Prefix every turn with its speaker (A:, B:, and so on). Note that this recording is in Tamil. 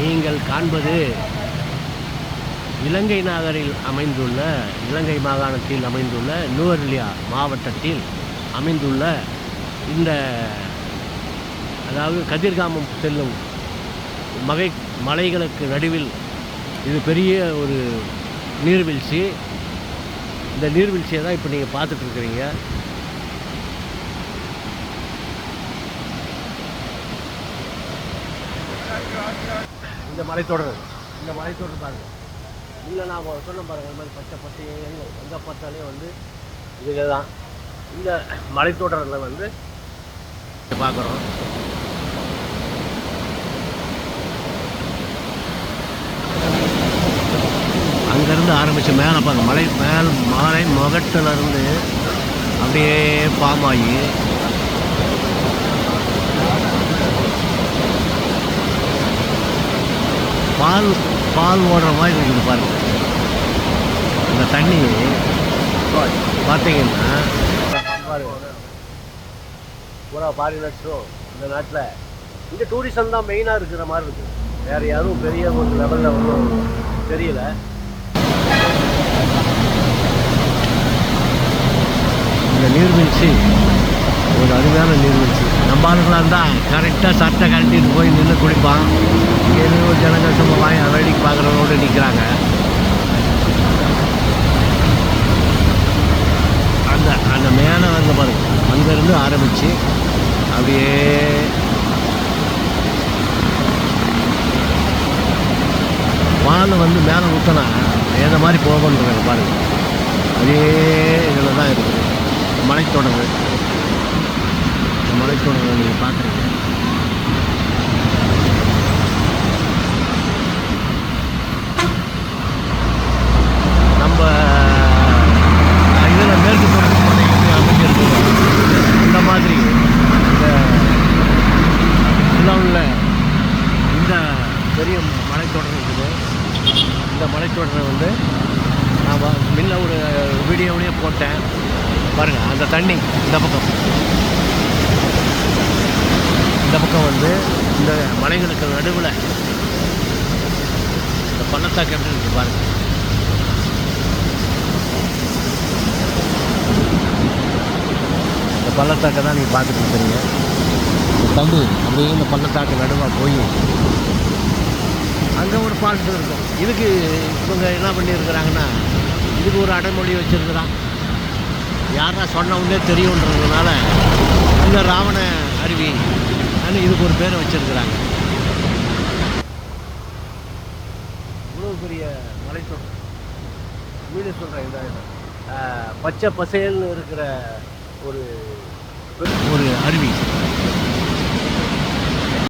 A: நீங்கள் காண்பது இலங்கை நகரில் அமைந்துள்ள இலங்கை மாகாணத்தில் அமைந்துள்ள நுவர்லியா மாவட்டத்தில் அமைந்துள்ள இந்த அதாவது கதிர்காமம் செல்லும் மகை மலைகளுக்கு நடுவில் இது பெரிய ஒரு நீர்வீழ்ச்சி. இந்த நீர்வீழ்ச்சியை தான் இப்போ நீங்கள் பார்த்துட்ருக்குறீங்க இந்த மலைத்தொடர் இந்த மலைத்தொடர் பாருங்க. இல்லை நான் சொன்ன பாருங்க இந்த மாதிரி பச்சை பச்சையே எங்கே எங்கே பார்த்தாலே வந்து இதுக்கு தான் இந்த மலைத்தொடரில் வந்து பார்க்குறோம். அங்கேருந்து ஆரம்பித்து மேலே பார்க்க மலை மேல் மலை முகட்டுல இருந்து அப்படியே பாமாயி பால் பால் ஓடுற மாதிரி இருக்குது பாருங்க. இந்த தண்ணி பார்த்தீங்கன்னா பூரா ஃபாரினர்ஸும் இந்த நாட்டில். இங்கே டூரிசம் தான் மெயினாக இருக்கிற மாதிரி இருக்குது வேறு யாரும் பெரிய ஒரு லெவலில் ஒன்றும் தெரியல. இந்த நீர்வீழ்ச்சி ஒரு அருமையான நீர்வீழ்ச்சி நம்ம ஆளுங்களாக இருந்தால் கரெக்டாக சட்டை கழட்டிட்டு போய் நின்று குளிப்பான். இங்கே எதுவும் ஜனங்கள் சும்மா வாங்கி வேடிக்கை பார்க்குறவங்களோட நிற்கிறாங்க அந்த அந்த மேலே வந்து பாருங்க அங்கேருந்து ஆரம்பித்து அப்படியே பால் வந்து மேலே ஊற்றினா எந்த மாதிரி போகணுன்றாங்க பாருங்கள் அதே இதில் தான் இருக்குது. மலைத்தொடர் இந்த மலைத்தொடரை நீங்கள் பார்க்குறீங்க. நம்ம இதில் மேற்கு தொடர்ச்சி மலை எப்படி அமைஞ்சிருக்குதோ இந்த மாதிரி இந்த சிலோனில் இந்த பெரிய மலைத்தொடர் இருக்குது. இந்த மலைத்தொடரை வந்து நான் வ- முன்ன ஒரு வீடியோவிலேயே போட்டேன். பாருங்கள் அந்த தண்ணி இந்த பக்கம். இந்த பக்கம் வந்து இந்த மலைகளுக்கு நடுவில் இந்த பள்ளத்தாக்கு எப்படி இருக்கு பாருங்கள் இந்த பள்ளத்தாக்கை தான் நீங்கள் பார்த்துட்டு இருக்கிறீங்க இந்த அப்படியே இந்த பள்ளத்தாக்கு நடுவாக போய் அங்கே ஒரு ஃபால்ஸ் இருக்கும். இதுக்கு இவங்க என்ன பண்ணியிருக்கிறாங்கன்னா இதுக்கு ஒரு அடைமொழி வச்சுருக்கிறான். யாரா சொன்னவங்களே தெரியுன்றதுனால இந்த ராவண அருவி அப்படின்னு இதுக்கு ஒரு பேரை வச்சுருக்கிறாங்க. இவ்வளோ பெரிய மலைத்தொடர். வீடு சொல்கிறேன் இந்த பச்சை பசேல்னு இருக்கிற ஒரு ஒரு அருவி.